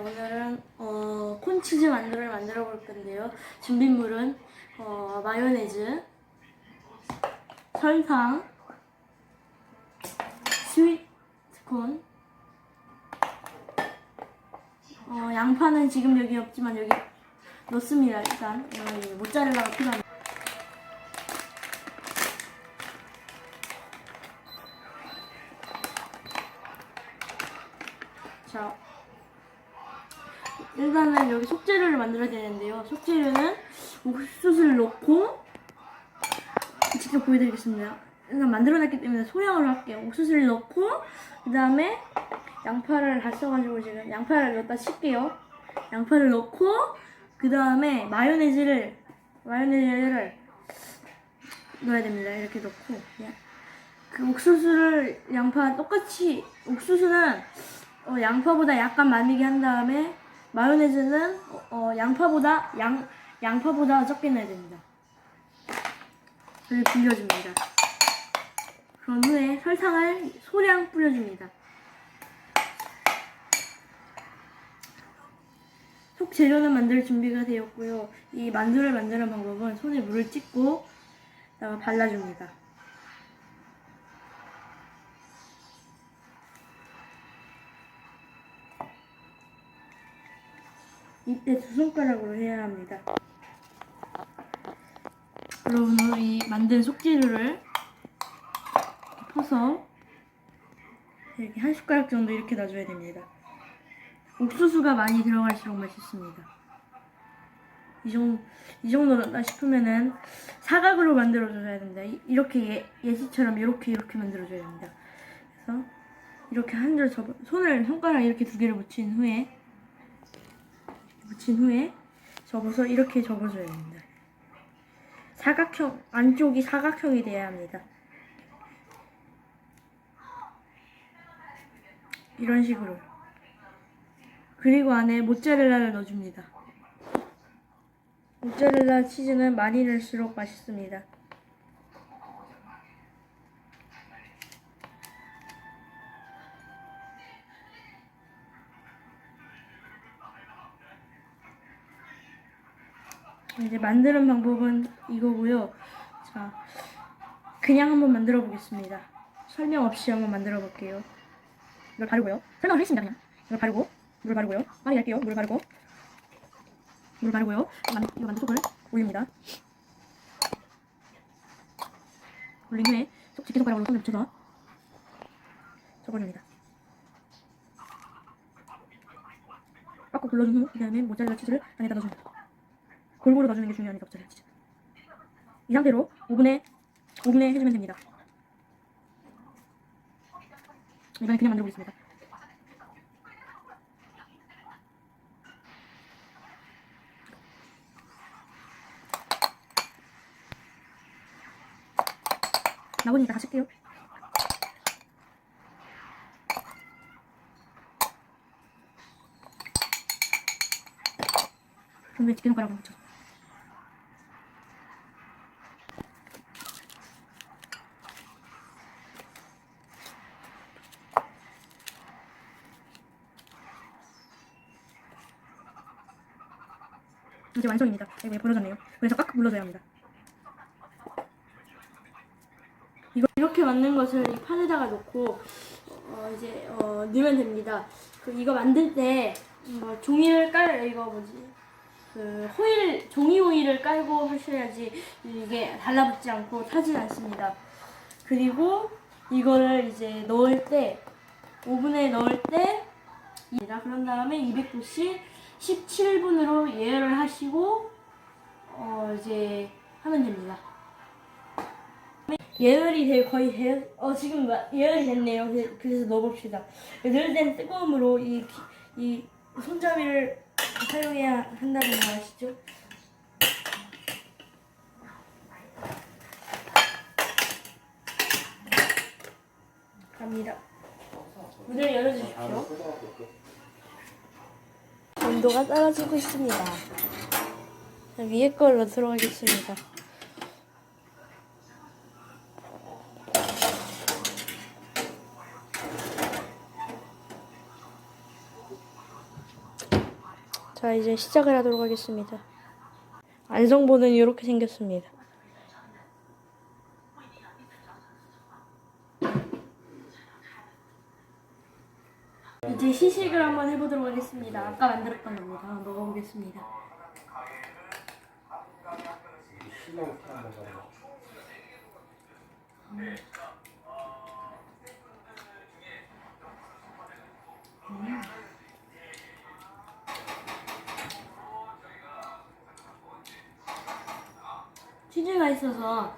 오늘은 어, 콘치즈 만두를 만들어 볼 건데요. 준비물은 어, 마요네즈, 설탕, 스위트콘, 어, 양파는 지금 여기 없지만 여기 넣습니다. 일단 어, 모짜렐라가 필요합니다. 만들어야 되는데요. 속재료는 옥수수를 넣고 직접 보여드리겠습니다. 일단 만들어놨기 때문에 소량으로 할게요. 옥수수를 넣고 그 다음에 양파를 다 써가지고 지금 양파를 넣다 칠게요. 양파를 넣고 그 다음에 마요네즈를 마요네즈를 넣어야 됩니다. 이렇게 넣고 그냥 그 옥수수를 양파 똑같이 옥수수는 어, 양파보다 약간 많이게 한 다음에 마요네즈는 어, 어, 양파보다 양 양파보다 적게 넣어야 됩니다. 그리고 불려줍니다. 그런 후에 설탕을 소량 뿌려줍니다. 속 재료는 만들 준비가 되었고요. 이 만두를 만드는 방법은 손에 물을 찍고 발라줍니다. 이때 두 손가락으로 해야 합니다. 여러분 이 만든 속재료를 퍼서 이렇게 한 숟가락 정도 이렇게 넣어줘야 됩니다. 옥수수가 많이 들어갈수록 맛있습니다. 이 정도 이 정도 넣다 싶으면은 사각으로 만들어줘야 됩니다. 이- 이렇게 예, 예시처럼 이렇게 이렇게 만들어줘야 됩니다. 그래서 이렇게 한 줄 접어 손을 손가락 이렇게 두 개를 붙인 후에 붙인 후에 접어서 이렇게 접어줘야 됩니다. 사각형 안쪽이 사각형이 돼야 합니다. 이런 식으로. 그리고 안에 모짜렐라를 넣어줍니다. 모짜렐라 치즈는 많이 넣을수록 맛있습니다. 이제 만드는 방법은 이거고요. 자, 그냥 한번 만들어 보겠습니다. 설명 없이 한번 만들어 볼게요. 이걸 바르고요. 설명을 했습니다, 그냥. 이걸 바르고, 물 바르고요. 빨리 할게요. 물 바르고, 물 바르고요. 만, 이거 만두속을 올립니다. 올린 후에 속 집게 손가락으로 손을 붙여서 접어줍니다. 꽉꽉 눌러준 후, 그 다음에 모짜렐라 치즈를 안에다 넣어줍니다. 골고루 넣어주는 게 중요합니다. 모짜렐라 치즈. 이 상태로 오븐에 오븐에 해주면 됩니다. 이번에 그냥 만들어 보겠습니다. 나오니까 다시 할게요. 그럼 집게 손가락으로 붙여 이제 완성입니다. 이거 벌어졌네요. 그래서 꽉 눌러줘야 합니다. 이거 이렇게 만든 것을 이 판에다가 놓고 어, 이제 어, 넣으면 됩니다. 그 이거 만들 때 뭐, 종이를 깔 이거 뭐지 그 호일 종이 호일을 깔고 하셔야지 이게 달라붙지 않고 타지 않습니다. 그리고 이거를 이제 넣을 때 오븐에 넣을 때. 그런 다음에 200도씨 17분으로 예열을 하시고 어 이제 하면 됩니다. 예열이 되 거의 되, 어 지금 마- 예열이 됐네요. 그- 그래서 넣어봅시다. 늘땐 뜨거움으로 이, 기- 이 손잡이를 사용해야 한다는 거 아시죠? 갑니다. 문을 열어주십시오. 온도가 떨어지고 있습니다. 위에 걸로 들어가겠습니다. 자, 이제 시작을 하도록 하겠습니다. 안성보는 이렇게 생겼습니다. 이제 시식을 한번 해보도록 하겠습니다. 아까 만들었던 겁니다. 먹어보겠습니다. 치즈가 있어서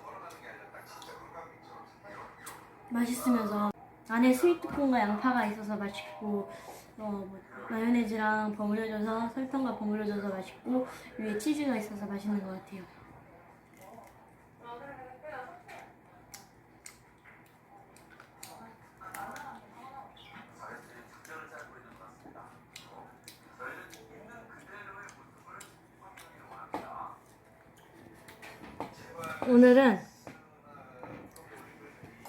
맛있으면서 안에 스위트콘과 양파가 있어서 맛있고 어, 뭐, 마요네즈랑 버무려져서 설탕과 버무려져서 맛있고 위에 치즈가 있어서 맛있는 것 같아요. 오늘은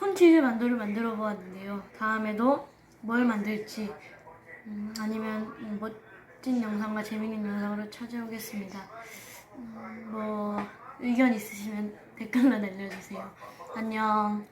콘치즈 만두를 만들어 보았는데요. 다음에도 뭘 만들지 음, 아니면 음, 멋진 영상과 재밌는 영상으로 찾아오겠습니다. 음, 뭐 의견 있으시면 댓글로 남겨주세요. 안녕.